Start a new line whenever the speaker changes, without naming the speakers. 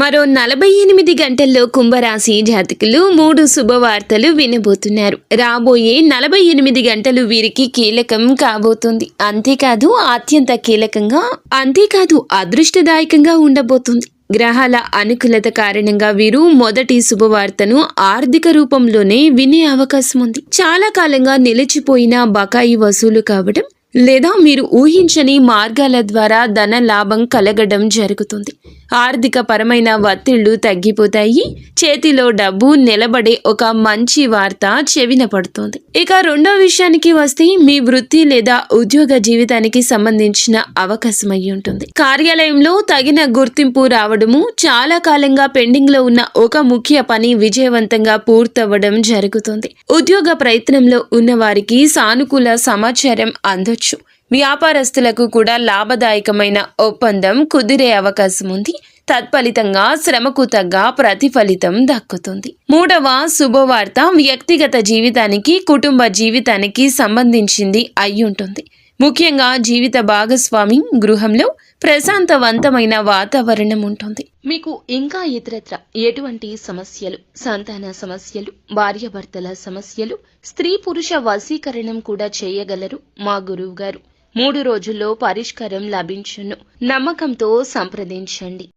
మరో నలభై ఎనిమిది గంటల్లో కుంభరాశి జాతకులు మూడు శుభవార్తలు వినబోతున్నారు. రాబోయే నలభై ఎనిమిది గంటలు వీరికి కీలకం కాబోతుంది. అంతేకాదు అత్యంత కీలకంగా అంతేకాదు అదృష్టదాయకంగా ఉండబోతుంది. గ్రహాల అనుకూలత కారణంగా వీరు మొదటి శుభవార్తను ఆర్థిక రూపంలోనే వినే అవకాశం ఉంది. చాలా కాలంగా నిలిచిపోయిన బకాయి వసూలు కావడం లేదా మీరు ఊహించని మార్గాల ద్వారా ధన లాభం కలగడం జరుగుతుంది. ఆర్థిక పరమైన ఒత్తిళ్ళు తగ్గిపోతాయి. చేతిలో డబ్బు నిలబడే ఒక మంచి వార్త చెవిన పడుతుంది. ఇక రెండో విషయానికి వస్తే మీ వృత్తి లేదా ఉద్యోగ జీవితానికి సంబంధించిన అవకాశం అయి ఉంటుంది. కార్యాలయంలో తగిన గుర్తింపు రావడము చాలా కాలంగా పెండింగ్లో ఉన్న ఒక ముఖ్య పని విజయవంతంగా పూర్తవ్వడం జరుగుతుంది. ఉద్యోగ ప్రయత్నంలో ఉన్న వారికి సానుకూల సమాచారం అందొచ్చు వ్యాపారస్తులకు కూడా లాభదాయకమైన ఒప్పందం కుదిరే అవకాశం ఉంది. తత్ఫలితంగా శ్రమకు తగ్గ ప్రతిఫలితం దక్కుతుంది. మూడవ శుభవార్త వ్యక్తిగత జీవితానికి కుటుంబ జీవితానికి సంబంధించింది అయి ఉంటుంది ముఖ్యంగా జీవిత భాగస్వామి గృహంలో ప్రశాంతవంతమైన వాతావరణం ఉంటుంది. మీకు ఇంకా ఇతరత్ర ఎటువంటి సమస్యలు సంతాన సమస్యలు భార్యాభర్తల సమస్యలు స్త్రీ పురుష వశీకరణం కూడా చేయగలరు? మా గురువు గారు మూడు రోజుల్లో పరిష్కారం లభించును. నమ్మకంతో సంప్రదించండి.